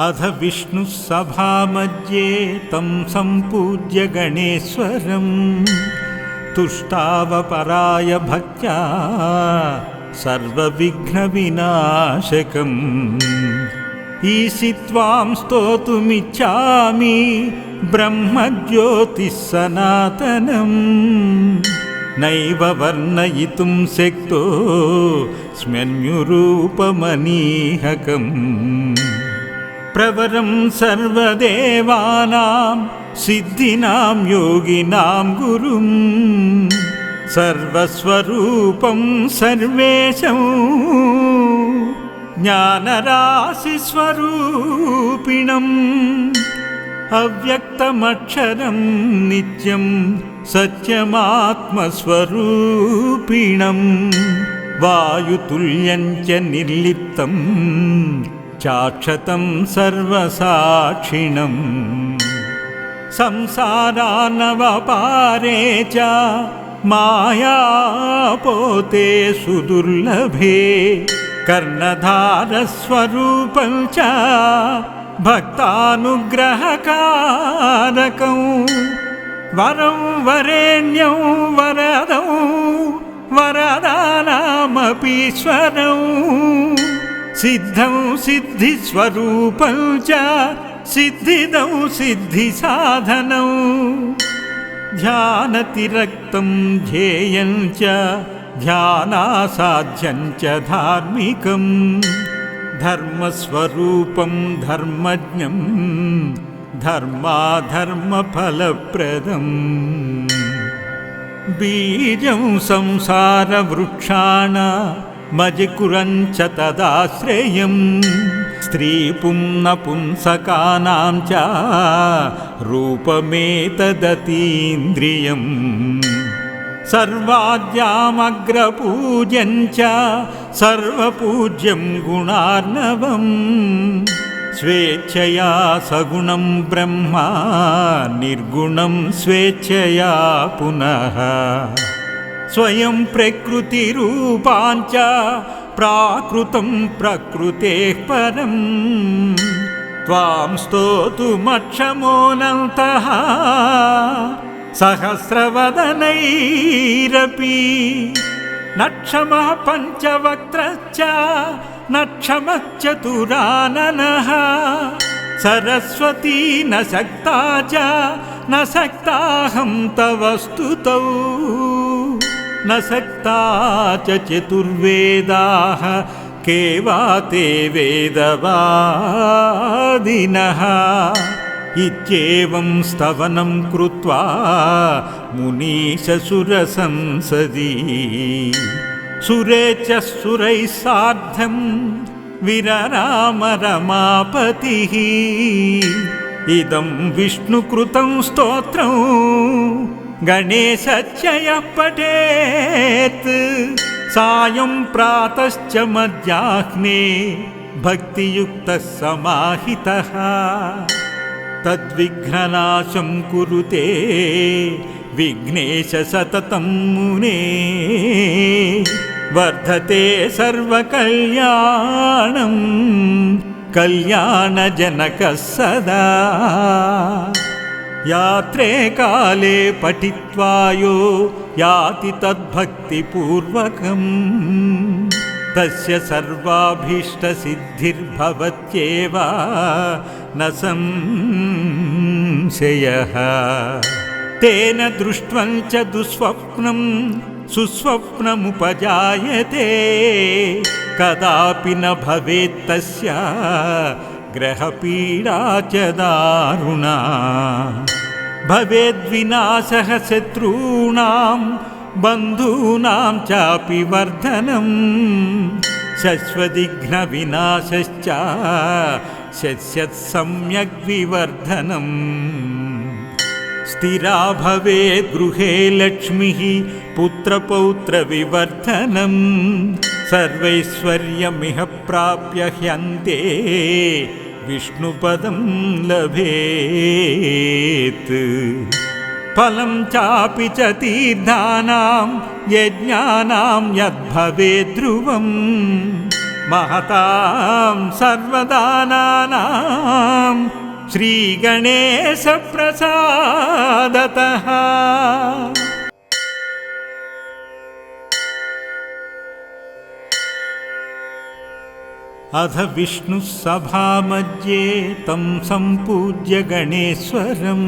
अथ विष्णुः सभामध्ये तं सम्पूज्य गणेश्वरम् तुष्टावपराय भक्त्या सर्वविघ्नविनाशकम्। ईशित्वां स्तोतुमिच्छामि ब्रह्मज्योतिः सनातनम्। नैव वर्णयितुं शक्तो स्म्यन्युरूपमनीहकम् प्रवरं सर्वदेवानां सिद्धिनां योगिनां गुरुम् सर्वस्वरूपं सर्वेशम् ज्ञानराशिस्वरूपिणम् अव्यक्तमक्षरं नित्यं सत्यमात्मस्वरूपिणम् वायुतुल्यञ्च निर्लिप्तं चाक्षतं सर्वसाक्षिणम्। संसारानवपारे च मायापोते सुदुर्लभे। कर्णधारस्वरूपं च भक्तानुग्रहकारकं। वरं वरेण्यं वरदौ वरदानामपीश्वरौ सिद्धं सिद्धिस्वरूपं च सिद्धिदौ सिद्धिसाधनौ। ध्यानतिरक्तं ध्येयं च ध्यानासाध्यं च धार्मिकम्। धर्मस्वरूपं धर्मज्ञं धर्माधर्मफलप्रदम्। बीजं संसारवृक्षाण मजिकुरञ्च तदाश्रयम् स्त्रीपुंनपुंसकानां च रूपमेतदतीन्द्रियम्। सर्वाद्यामग्रपूज्यं च सर्वपूज्यं गुणार्णवम् स्वेच्छया सगुणं ब्रह्मा निर्गुणं स्वेच्छया पुनः स्वयं प्रकृतिरूपाञ्च प्राकृतं प्रकृतेः परम् त्वां स्तोतुमक्षमोऽनन्तः सहस्रवदनैरपि। न क्षमः पञ्चवक्त्रश्च न क्षमः चतुराननः। सरस्वती न शक्ता च न शक्ताहं तव स्तुतौ च चतुर्वेदाः के वा ते वेदवादिनः। इत्येवं स्तवनं कृत्वा मुनीशसुरसंसदि। सुरे च सुरैः सार्धं विरराम रमापतिः इदं विष्णुकृतं स्तोत्रं गणेशच्चयः पठेत् सायं प्रातश्च मध्याह्ने भक्तियुक्तः समाहितः। तद्विघ्ननाशं कुरुते विघ्नेश सततं मुने। वर्धते सर्वकल्याणं कल्याणजनकः सदा यात्रे काले पठित्वा यो याति तद्भक्तिपूर्वकम्। तस्य सर्वाभीष्टसिद्धिर्भवत्येव न संशयः। तेन दृष्ट्वं च दुःस्वप्नं सुस्वप्नमुपजायते। कदापि न भवेत् तस्य ग्रहपीडा च दारुणा भवेद्विनाशः शत्रूणां बन्धूनां चापि वर्धनम् शश्वदिघ्नविनाशश्च शस्यत् सम्यग्विवर्धनम् स्थिरा भवेत् गृहे लक्ष्मिः पुत्रपौत्रविवर्धनम् सर्वैश्वर्यमिह प्राप्य ह्यन्ते विष्णुपदं लभेत्। फलं चापि च तीर्थानां यज्ञानां यद्भवेत् ध्रुवम् महतां सर्वदानानां श्रीगणेशप्रसादतः अथ विष्णुः सभामध्ये तं सम्पूज्य गणेश्वरम्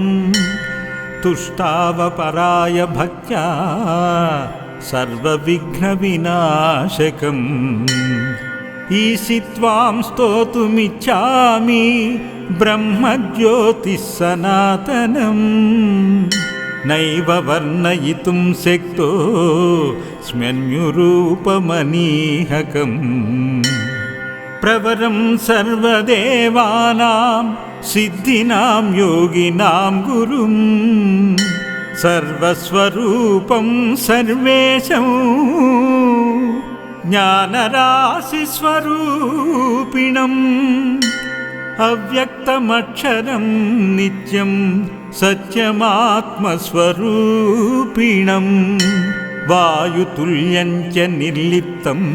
तुष्टावपराय भक्त्या सर्वविघ्नविनाशकम्। ईशित्वां स्तोतुमिच्छामि ब्रह्मज्योतिः सनातनम् नैव वर्णयितुं शक्तो स्म्यन्युरूपमनीहकम् प्रवरं सर्वदेवानां सिद्धिनां योगिनां गुरुम् सर्वस्वरूपं सर्वेशं ज्ञानराशिस्वरूपिणम् अव्यक्तमक्षरं नित्यं सत्यमात्मस्वरूपिणं वायुतुल्यञ्च निर्लिप्तम्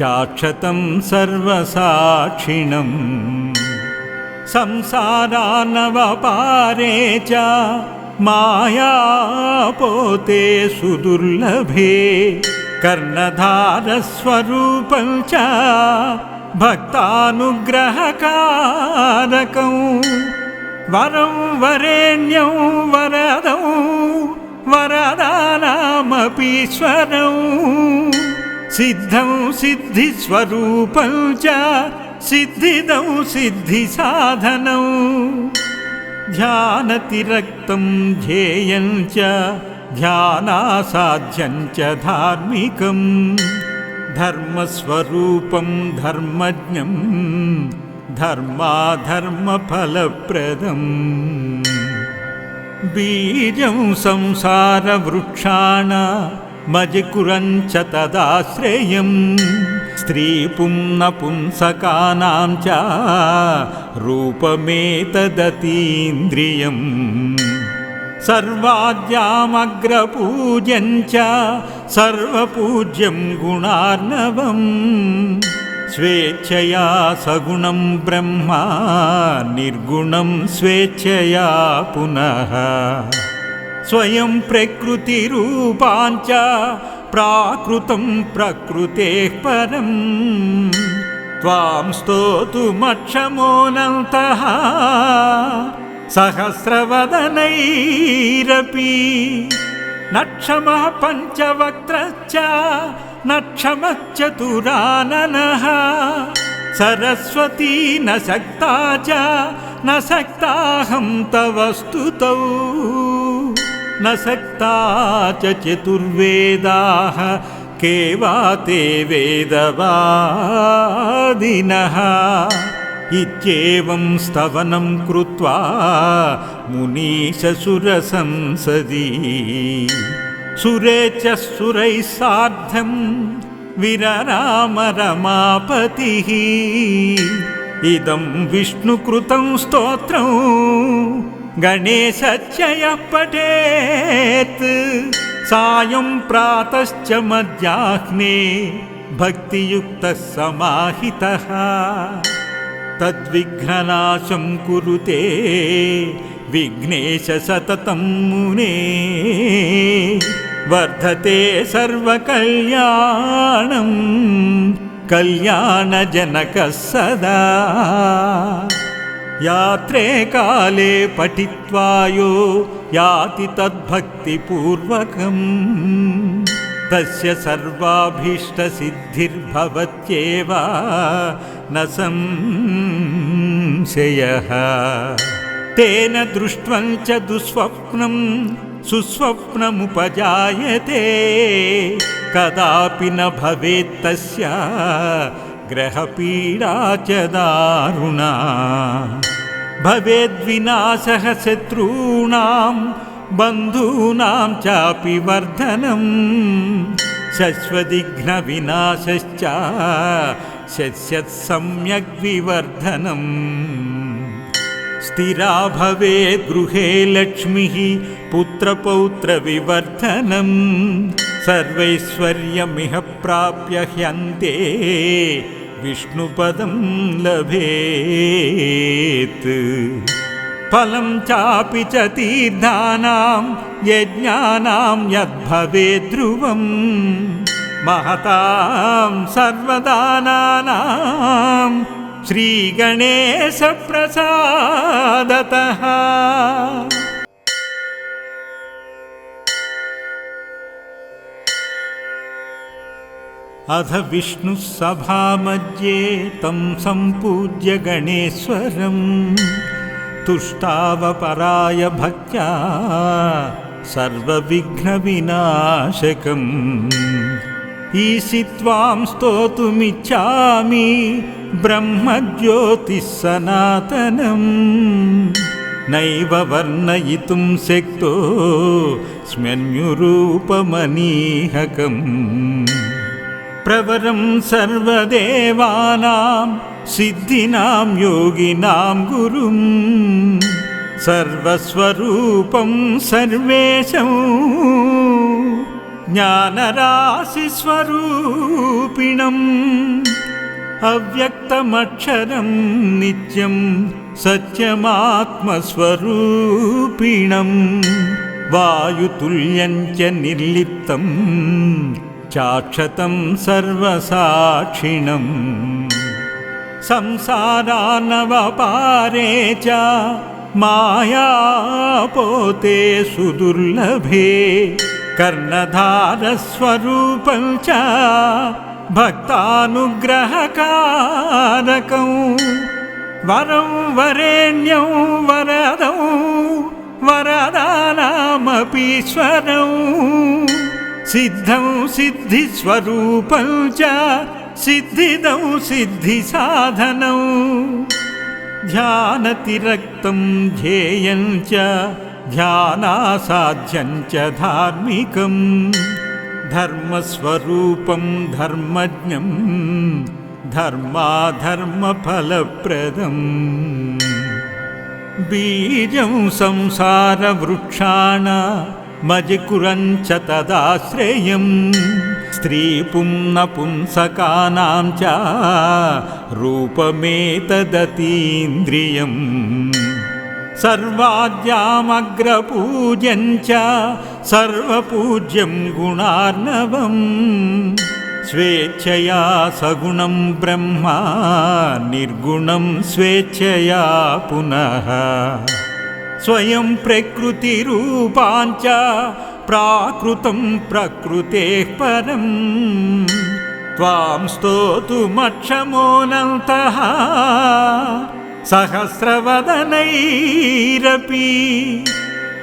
चाक्षतं सर्वसाक्षिणम्। संसारानवपारे च मायापोते सुदुर्लभे। कर्णधारस्वरूपं च भक्तानुग्रहकारकं। वरं वरेण्यं वरदौ वरदानामपीश्वरौ सिद्धं सिद्धिस्वरूपं च सिद्धिदौ सिद्धिसाधनौ। ध्यानतिरक्तं ध्येयं च ध्यानासाध्यं च धार्मिकम्। धर्मस्वरूपं धर्मज्ञं धर्माधर्मफलप्रदम्। बीजं संसारवृक्षाण मजिकुरञ्च तदाश्रयम्। स्त्रीपुंनपुंसकानां च रूपमेतदतीन्द्रियम्। सर्वाद्यामग्रपूज्यं च सर्वपूज्यं गुणार्णवम्। स्वेच्छया सगुणं ब्रह्मा निर्गुणं स्वेच्छया पुनः स्वयं प्रकृतिरूपाञ्च प्राकृतं प्रकृतेः परम् त्वां स्तोतुमक्षमोऽनन्तः सहस्रवदनैरपि। न क्षमः पञ्चवक्त्रश्च न क्षमः चतुराननः। सरस्वती न शक्ता च न शक्ताहं तव स्तुतौ न शक्ता च चतुर्वेदाः के वा ते वेदवादिनः। इत्येवं स्तवनं कृत्वा मुनीशसुरसंसदि। सुरे च सुरैः सार्धं विरराम रमापतिः इदं विष्णुकृतं स्तोत्रं गणेशच्चयः पठेत् सायं प्रातश्च मध्याह्ने भक्तियुक्तः समाहितः तद्विघ्ननाशं कुरुते विघ्नेश सततं मुने। वर्धते सर्वकल्याणं कल्याणजनकः सदा यात्रे काले पठित्वा यो याति तद्भक्तिपूर्वकम्। तस्य सर्वाभीष्टसिद्धिर्भवत्येव न संशयः। तेन दृष्ट्वं च दुःस्वप्नं सुस्वप्नमुपजायते। कदापि न भवेत् तस्य ग्रहपीडा च दारुणा। भवेद्विनाशः शत्रूणां बन्धूनां चापि वर्धनम्। शश्वदिघ्नविनाशश्च शस्यत् सम्यग् विवर्धनम्। स्थिरा भवेत् गृहे लक्ष्मिः पुत्रपौत्रविवर्धनम् सर्वैश्वर्यमिह प्राप्य ह्यन्ते विष्णुपदं लभेत्। फलं चापि च तीर्थानां यज्ञानां यद्भवेद्ध्रुवम् महतां सर्वदानानां श्रीगणेशप्रसादतः अथ विष्णुः सभामध्ये तं सम्पूज्य गणेश्वरम् तुष्टावपराय भक्त्या सर्वविघ्नविनाशकम्। ईशित्वां स्तोतुमिच्छामि ब्रह्मज्योतिः सनातनम् नैव वर्णयितुं शक्तो स्म्यन्युरूपमनीहकम् प्रवरं सर्वदेवानां सिद्धिनां योगिनां गुरुम् सर्वस्वरूपं सर्वेशम् ज्ञानराशिस्वरूपिणम् अव्यक्तमक्षरं नित्यं सत्यमात्मस्वरूपिणं वायुतुल्यञ्च निर्लिप्तं चाक्षतं सर्वसाक्षिणम्। संसारानवपारे च मायापोते सुदुर्लभे। कर्णधारस्वरूपं च भक्तानुग्रहकारकौ। वरं वरेण्यं वरदौ वरदानामपीश्वरौ सिद्धं सिद्धिस्वरूपं च सिद्धिदौ सिद्धिसाधनौ। ध्यानतिरक्तं ध्येयं च ध्यानासाध्यं च धार्मिकम्। धर्मस्वरूपं धर्मज्ञं धर्माधर्मफलप्रदम्। बीजं संसारवृक्षाण मजिकुरञ्च तदाश्रयम्। स्त्रीपुंनपुंसकानां च रूपमेतदतीन्द्रियम्। सर्वाद्यामग्रपूज्यं च सर्वपूज्यं गुणार्णवम्। स्वेच्छया सगुणं ब्रह्मा निर्गुणं स्वेच्छया पुनः स्वयं प्रकृतिरूपाञ्च प्राकृतं प्रकृतेः परम् त्वां स्तोतुमक्षमोऽनन्तः सहस्रवदनैरपि।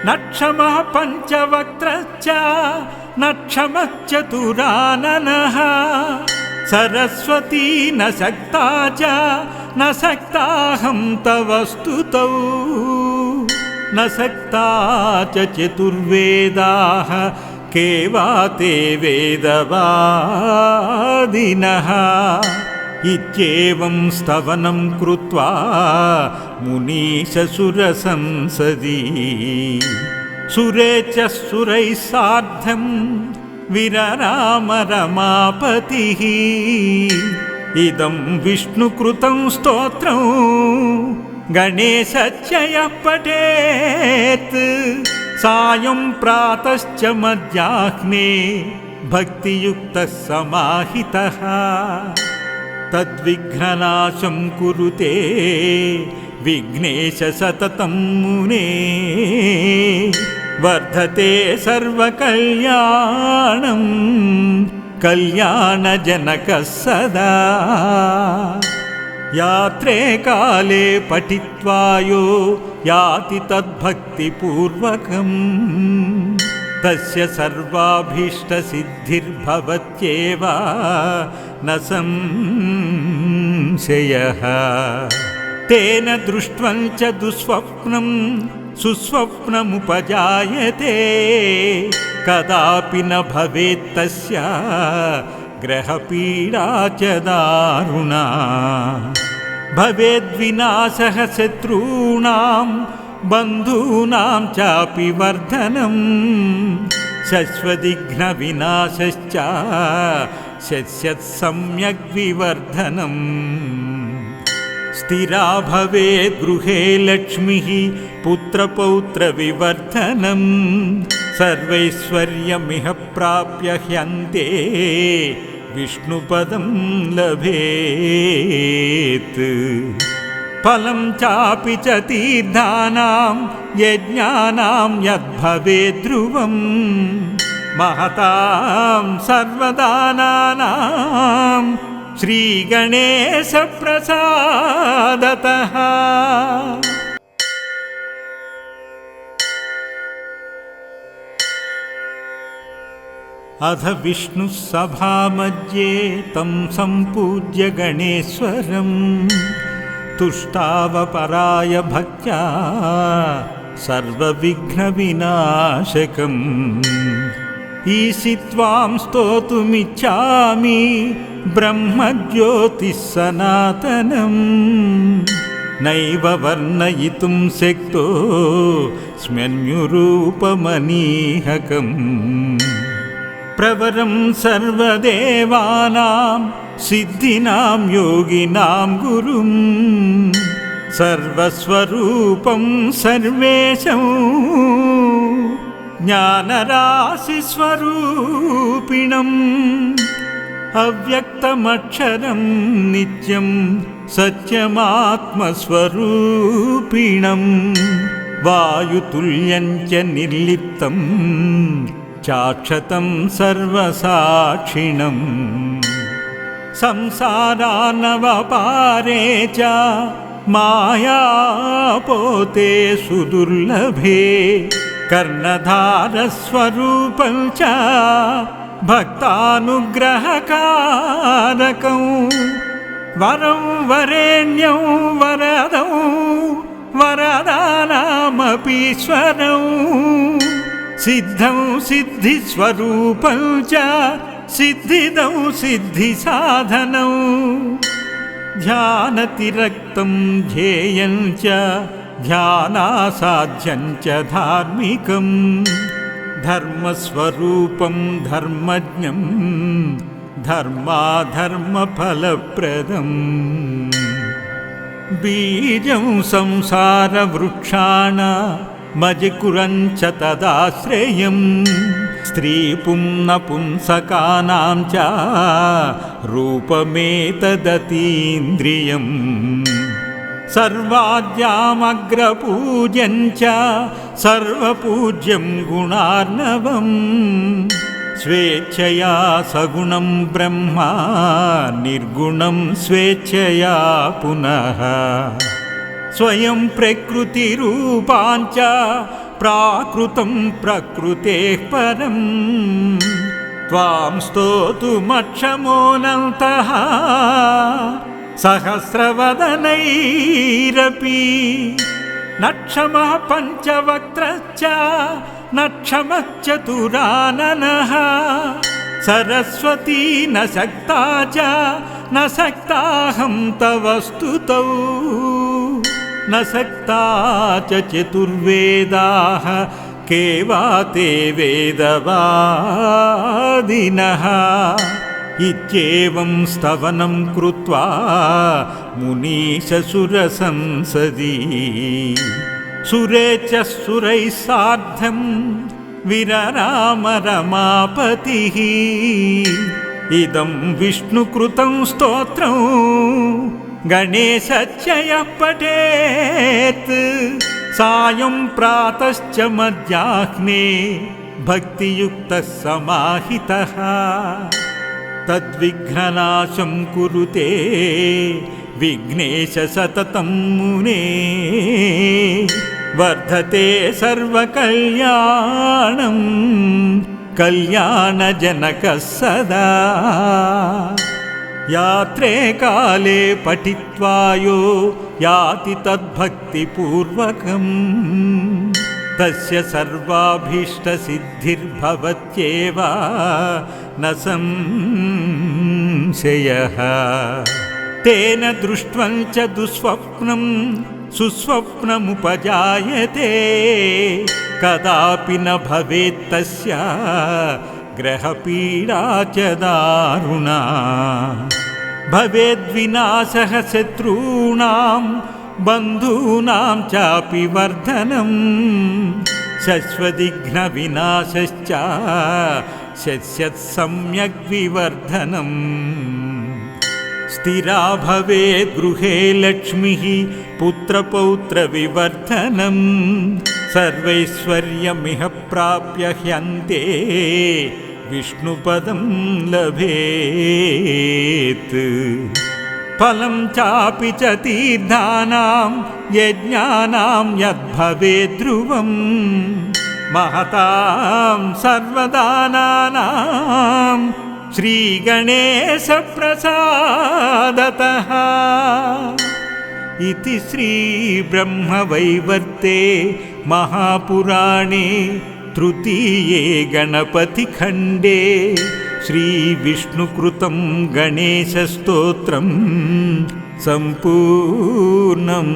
न क्षमः पञ्चवक्त्रश्च न क्षमः चतुराननः। सरस्वती न शक्ता च न शक्ताहं तव स्तुतौ न शक्ता च चतुर्वेदाः के वा ते वेदवादिनः। इत्येवं स्तवनं कृत्वा मुनीशसुरसंसदि। सुरे च सुरैः सार्धं विरराम रमापतिः इदं विष्णुकृतं स्तोत्रं गणेशच्चयः पठेत् सायं प्रातश्च मध्याह्ने भक्तियुक्तः समाहितः। तद्विघ्ननाशं कुरुते विघ्नेश सततं मुने। वर्धते सर्वकल्याणं कल्याणजनकः सदा यात्रे काले पठित्वा यो याति तद्भक्तिपूर्वकम्। तस्य सर्वाभीष्टसिद्धिर्भवत्येव न संशयः। तेन दृष्ट्वं च दुःस्वप्नं सुस्वप्नमुपजायते। कदापि न भवेत् तस्य ग्रहपीडा च दारुणा भवेद्विनाशः शत्रूणां बन्धूनां चापि वर्धनम् शश्वदिघ्नविनाशश्च शस्यत् सम्यग् विवर्धनम् स्थिरा भवेत् गृहे लक्ष्मिः पुत्रपौत्रविवर्धनम् सर्वैश्वर्यमिह प्राप्य ह्यन्ते विष्णुपदं लभेत्। फलं चापि च तीर्थानां यज्ञानां यद्भवेत् ध्रुवम् महतां सर्वदानानां श्रीगणेशप्रसादतः अथ विष्णुः सभामध्ये तं सम्पूज्य गणेश्वरम् तुष्टावपराय भक्त्या सर्वविघ्नविनाशकम्। ईशित्वां स्तोतुमिच्छामि ब्रह्मज्योतिः सनातनम् नैव वर्णयितुं शक्तो स्म्यन्युरूपमनीहकम् प्रवरं सर्वदेवानां सिद्धिनां योगिनां गुरुं सर्वस्वरूपं सर्वेशं ज्ञानराशिस्वरूपिणम् अव्यक्तमक्षरं नित्यं सत्यमात्मस्वरूपिणं वायुतुल्यञ्च निर्लिप्तम् चाक्षतं सर्वसाक्षिणम्। संसारानवपारे च मायापोते सुदुर्लभे। कर्णधारस्वरूपं च भक्तानुग्रहकारकं। वरं वरेण्यं वरदौ वरदानामपीश्वरौ सिद्धं सिद्धिस्वरूपं च सिद्धिदौ सिद्धिसाधनौ। ध्यानतिरक्तं ध्येयं च ध्यानासाध्यं च धार्मिकम्। धर्मस्वरूपं धर्मज्ञं धर्माधर्मफलप्रदम्। बीजं संसारवृक्षाण मजिकुरञ्च तदाश्रयम् स्त्रीपुंनपुंसकानां च रूपमेतदतीन्द्रियम् सर्वाद्यामग्रपूज्यं च सर्वपूज्यं गुणार्णवम् स्वेच्छया सगुणं ब्रह्मा निर्गुणं स्वेच्छया पुनः स्वयं प्रकृतिरूपाञ्च प्राकृतं प्रकृतेः परम्। त्वां स्तोतुमक्षमोऽनन्तः सहस्रवदनैरपि। न क्षमः पञ्चवक्त्रश्च न क्षमः चतुराननः सरस्वती न शक्ता च न शक्ताहं तव स्तुतौ न शक्ता च चतुर्वेदाः के वा ते वेदवादिनः। इत्येवं स्तवनं कृत्वा मुनीशसुरसंसदि। सुरे च सुरैः सार्धं विरराम रमापतिः इदं विष्णुकृतं स्तोत्रं गणेशच्चयः पठेत् सायं प्रातश्च मध्याह्ने भक्तियुक्तः समाहितः तद्विघ्ननाशं कुरुते विघ्नेश सततं मुने। वर्धते सर्वकल्याणं कल्याणजनकः सदा यात्रे काले पठित्वा यो याति तद्भक्तिपूर्वकम्। तस्य सर्वाभीष्टसिद्धिर्भवत्येव न संशयः। तेन दृष्ट्वं च दुःस्वप्नं सुस्वप्नमुपजायते। कदापि न भवेत्तस्य ग्रहपीडा च दारुणा। भवेद्विनाशः शत्रूणां बन्धूनां चापि वर्धनम्। शश्वदिघ्नविनाशश्च शस्यत् सम्यग् विवर्धनम्। स्थिरा भवेत् गृहे लक्ष्मिः पुत्रपौत्रविवर्धनम् सर्वैश्वर्यमिह प्राप्य ह्यन्ते विष्णुपदं लभेत्। फलं चापि च तीर्थानां यज्ञानां यद्भवेत् ध्रुवम्। महतां सर्वदानानां श्रीगणेशप्रसादतः। इति श्रीब्रह्मवैवर्ते महापुराणे तृतीये गणपतिखण्डे श्रीविष्णुकृतं गणेशस्तोत्रं सम्पूर्णम्